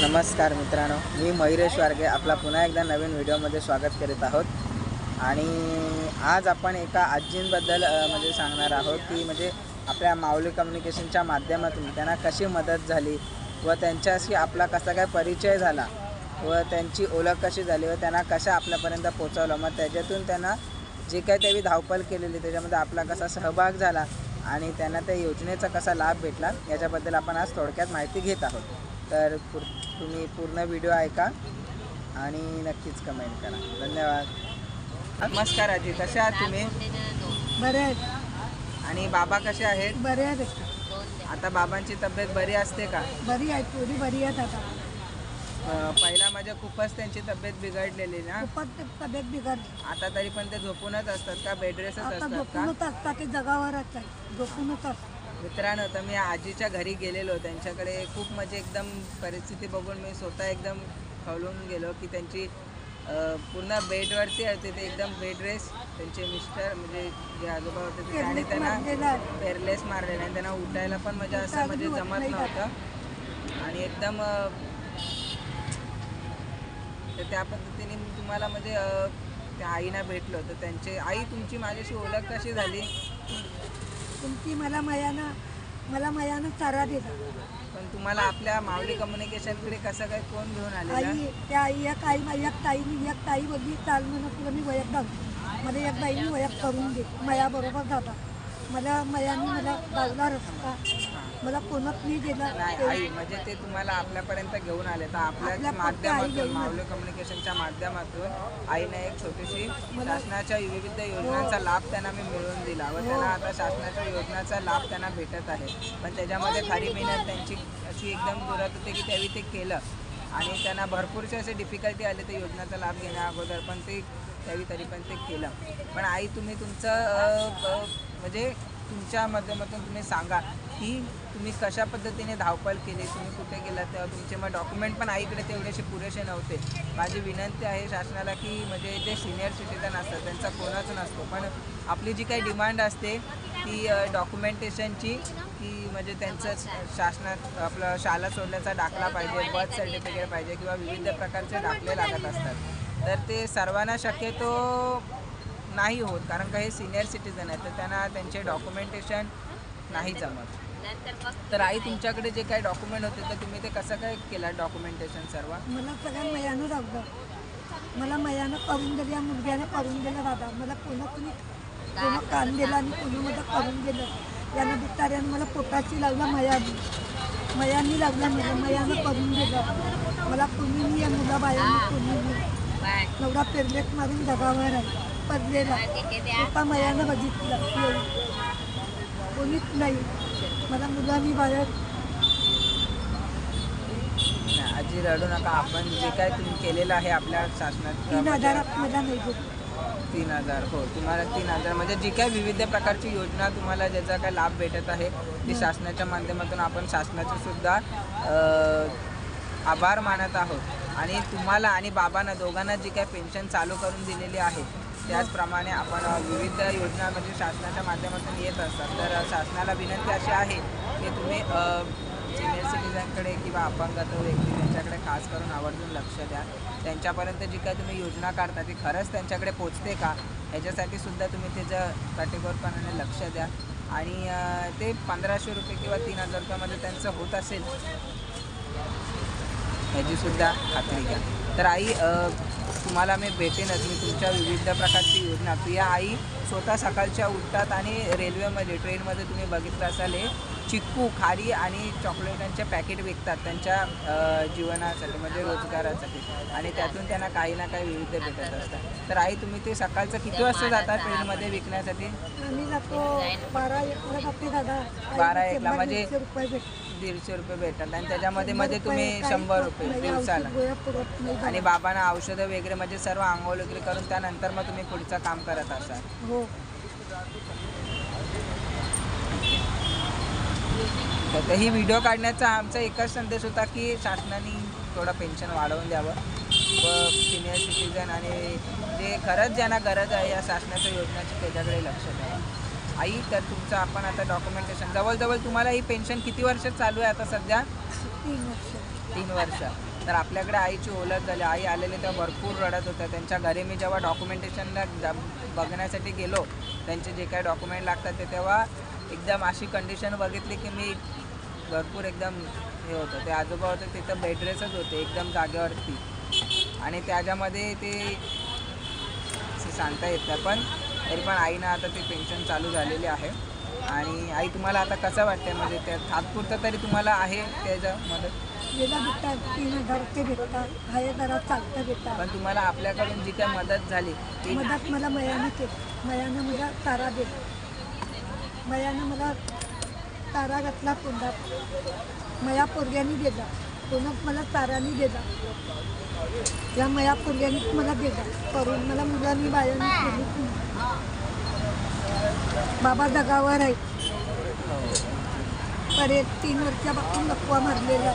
नमस्कार मित्रांनो मी मयुरेश वारगे आपला पुन्हा एकदा नवीन व्हिडिओमध्ये स्वागत करीत आहोत. आणि आज आपण एका आजींबद्दल म्हणजे सांगणार आहोत की म्हणजे आपल्या माऊली कम्युनिकेशनच्या माध्यमातून त्यांना कशी मदत झाली व त्यांच्याशी आपला कसा काय परिचय झाला व त्यांची ओळख कशी झाली व त्यांना कशा आपल्यापर्यंत पोचवलं मग त्याच्यातून त्यांना जे काही त्यांनी धावपळ केलेली त्याच्यामध्ये आपला कसा सहभाग झाला आणि त्यांना त्या योजनेचा कसा लाभ भेटला याच्याबद्दल आपण आज थोडक्यात माहिती घेत आहोत. तर पुढ तुम्ही पूर्ण व्हिडिओ ऐका आणि नक्कीच कमेंट करा. धन्यवाद. नमस्कार आजी कशा आहात तुम्ही? बरे आहेत. आणि बाबा कसे आहेत? बरे आहेत. आता बाबांची तब्येत बरी असते का? बरी आहेत पोरी बरी आहेत आता. पहिला म्हणजे खूपच त्यांची तब्येत बिघडलेली ना. खूपच तब्येत बिघडली. आता तरी पण ते झोपूनच असतात का? बेड रेसच आता असतात का? झोपूनच असतात ते जगावरच आहे. झोपूनच असतात. मित्रांनो तर मी आजीच्या घरी गेलेलो. त्यांच्याकडे खूप म्हणजे एकदम परिस्थिती बघून मी स्वतः एकदम खवलून गेलो की त्यांची पूर्ण बेडवरती होते ते एकदम बेड रेस त्यांचे मिस्टर म्हणजे जे आजोबा होते ते आणि त्यांना. पेरलेस मारलेले आणि त्यांना उठायला पण म्हणजे असं म्हणजे जमत नव्हतं. आणि एकदम तर त्या पद्धतीने मी तुम्हाला म्हणजे त्या आईना भेटलो. तर त्यांचे आई तुमची माझ्याशी ओळख कशी झाली? तुमची मला मयानं मला मयानं चारा दिला. पण तुम्हाला आपल्या माऊली कम्युनिकेशनकडे कसं काय कोण घेऊन आलेला? आई त्या आई एक आई एक ताईने एक ताई बोलली चाल म्हणून तुला मी वयक घालतो मला एक बाईने वयक करून दे. मयाबरोबर जाता मला मयाने मला गावला रस्ता. मला कोणच नाही दिला नाही आई म्हणजे ते तुम्हाला आपल्यापर्यंत घेऊन आले तर आपल्या आपल्या फक्त आई माध्यमातून घेऊन आली. माऊली कम्युनिकेशनच्या माध्यमातून आईने एक छोटीशी शासनाच्या विविध योजनांचा लाभ त्यांना मी मिळवून दिला व हो. त्यांना आता शासनाच्या योजनाचा लाभ त्यांना भेटत आहे. पण त्याच्यामध्ये खरी मेहनत त्यांची अशी एकदम जोरात होते की त्यावेळी ते केलं. आणि त्यांना भरपूरसे असे डिफिकल्टी आले ते योजनाचा लाभ घेण्या अगोदर पण ते त्यावेळी तरी पण ते केलं. पण आई तुम्ही तुमचं म्हणजे तुमच्या माध्यमातून तुम्ही सांगा की तुम्ही कशा पद्धतीने धावपळ केली? तुम्ही कुठे गेला तेव्हा तुमचे मग डॉक्युमेंट पण आईकडे तेवढेसे पुरेसे नव्हते. माझी विनंती आहे शासनाला की म्हणजे जे सिनियर सिटीजन असतात त्यांचा कोणाच नसतो. पण आपली जी काही डिमांड असते ती डॉक्युमेंटेशनची की म्हणजे त्यांचं शासनात आपलं शाळा सोडण्याचा दाखला पाहिजे बर्थ सर्टिफिकेट पाहिजे किंवा विविध प्रकारचे दाखले लागत असतात. तर ते सर्वांना शक्यतो नाही होत कारण का हे सिनियर सिटीजन आहेत तर त्यांना त्यांचे डॉक्युमेंटेशन नाही जमत. तर आई तुमच्याकडे जे काही डॉक्युमेंट होते तर तुम्ही ते कसं काय केलं डॉक्युमेंटेशन सर्व? मला सगळ्या मयानं लागलं मला मयानं करून दिलं या मुलग्याने करून दिलं दादा. मला पुन्हा कुणी कान दिला आणि मला करून दिलं यानं बिचाऱ्यानं मला पोटाची लागला मयानी. मयानी लागला मला मयानं करून दिलं. मला कुणी नाही या मुलाबायांनी कुणी नाही. एवढा पेरलेट मारून जगावर आहे. पडलेला. एका मयानं बघितलं. कोणीच नाही. मला मुलांनी बाहेर आजी रडू नका. आपण जे काय तुम्ही केलेलं आहे आपल्या शासनात तीन हजारात मला नाही घेतलं तीन हजार. हो तुम्हाला तीन हजार. म्हणजे जी काय विविध प्रकारची योजना तुम्हाला ज्याचा काय लाभ भेटत आहे ती शासनाच्या माध्यमातून आपण शासनाचे सुद्धा आभार मानत आहोत. आणि तुम्हाला आणि बाबांना दोघांना जी काय पेन्शन चालू करून दिलेली आहे त्याचप्रमाणे आपण विविध योजना म्हणजे शासनाच्या माध्यमातून येत असतात. तर शासनाला विनंती अशी आहे की तुम्ही सिनियर किंवा अपंगत्व व्यक्ती त्यांच्याकडे खास करून आवर्जून लक्ष द्या. त्यांच्यापर्यंत जी काय तुम्ही योजना काढता ती खरंच त्यांच्याकडे पोचते का? ह्याच्यासाठी सुद्धा तुम्ही त्याचं काटेकोरपणाने लक्ष द्या. आणि ते पंधराशे रुपये किंवा तीन हजार रुपयामध्ये त्यांचं होत असेल ह्याची सुद्धा खात्री घ्या. तर आई तुम्हाला मी भेटेनच मी तुमच्या विविध प्रकारची योजना. प्रिया आई स्वतः सकाळच्या उठतात आणि रेल्वेमध्ये ट्रेनमध्ये तुम्ही बघितलं असाल हे चिक्कू खारी आणि चॉकलेटांचे पॅकेट विकतात त्यांच्या जीवनासाठी म्हणजे रोजगारासाठी. आणि त्यातून त्यांना काही ना काही विविध भेटत असतात. तर आई तुम्ही ते सकाळचं किती वाजता जाता ट्रेनमध्ये विकण्यासाठी? बारा एकला म्हणजे दीडशे रुपये भेटतात. आणि त्याच्यामध्ये मध्ये तुम्ही शंभर रुपये दिवसाला आणि. बाबांना औषधं वगैरे म्हणजे सर्व आंघोळ वगैरे करून त्यानंतर मग तुम्ही पुढचं काम करत असाल हो तर ही व्हिडिओ काढण्याचा आमचा एकच संदेश होता की शासनाने थोडं पेन्शन वाढवून द्यावं व सिनियर सिटीजन आणि जे खरंच ज्यांना गरज आहे या शासनाच्या योजनेची त्याच्याकडे लक्ष द्यावं आई तर तुमचं आपण आता डॉक्युमेंटेशन जवळजवळ तुम्हाला ही पेन्शन किती वर्ष चालू आहे आता सध्या? तीन वर्ष. तीन वर्ष. तर आपल्याकडे आईची ओळख झाली. आई आलेली तेव्हा भरपूर रडत होत्या. त्यांच्या घरी मी जेव्हा डॉक्युमेंटेशनला जा- बघण्यासाठी गेलो त्यांचे जे काही डॉक्युमेंट लागतात ते तेव्हा एकदम अशी कंडिशन बघितली की मी भरपूर एकदम हे होतं. ते आजोबा होते तिथं बेडरेसच होते एकदम जागेवरती. आणि त्याच्यामध्ये ते सांगता येत पण तरी पण आईनं आता ते पेन्शन चालू झालेली आहे. आणि आई तुम्हाला आता कसं वाटतंय? म्हणजे त्या तात्पुरतं तरी तुम्हाला आहे त्याचं मदत? गेला भेटतात तीन ते भेटतात हाय जरा चालतं भेटतात. पण तुम्हाला आपल्याकडून जी काही मदत झाली ती मदत मला मयानं केली. मयानं मला तारा दिला. मयानं मला तारा घातला तोंडात मया पोरग्यानी दिला. कोणाक मला तारानी दिला या मया पोरग्यानी मला दिला करून मला मुलांनी बायांनी केली बाबा जगावर आहे परत तीन वर्षापासून लकवा मारलेला.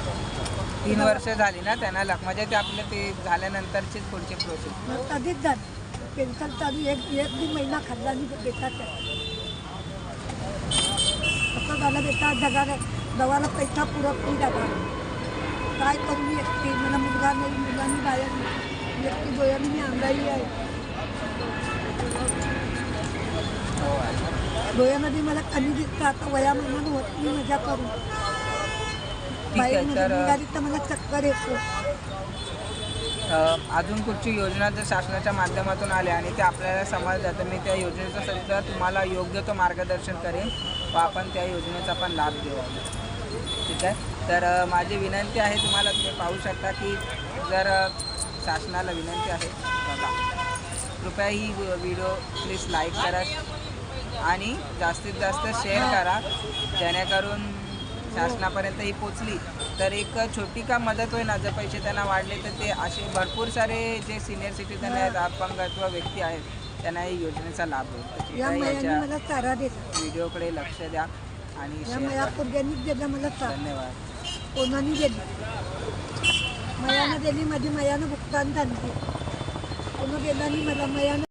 तीन वर्ष झाली ना त्यांना लक म्हणजे ते आपलं ते झाल्यानंतरचीच पुढची प्रोसेस मग कधीच झालं पेन्शन चालू एक एक दीड महिना खाल्ला आणि बेटा असं झालं बेटा जगाला दवाला पैसा पुरत नाही काय करू मी एकटी? मला मुलगा नाही मुलांनी बाहेर नाही. मी एकटी डोळ्याने मी अंगाई आहे. हो. डोळ्यामध्ये मला कमी दिसतं. आता वयामानानं होत नाही मजा आहे बाहेर तर मला चक्कर येतो. अजून कुठची योजना जर शासनाच्या माध्यमातून आल्या आणि ते आपल्याला समजलं तर मी त्या योजनेचं सुद्धा तुम्हाला योग्य तो मार्गदर्शन करेन. व आपण त्या योजनेचा पण लाभ घेऊ. ठीक आहे? तर माझी विनंती आहे तुम्हाला तुम्ही पाहू शकता की जर शासनाला विनंती आहे बघा. कृपया ही व्हिडिओ प्लीज लाईक करा आणि जास्तीत जास्त शेअर करा. जेणेकरून शासनापर्यंत ही पोचली तर एक छोटी का मदत होईल ना जर पैसे त्यांना वाढले तर ते असे भरपूर सारे जे सिनियर सिटीजन आहेत अपंगत्व व्यक्ती आहेत त्यांना ही योजनेचा लाभ होईल. या व्हिडिओकडे लक्ष द्या. आणि या मया करा पोरग्यांनीच दिला मला चारा धन्यवाद. कोणाने दिली? मयानं दिली माझी मयानं भुगतान झाली. कोण गेला नाही मला मयानं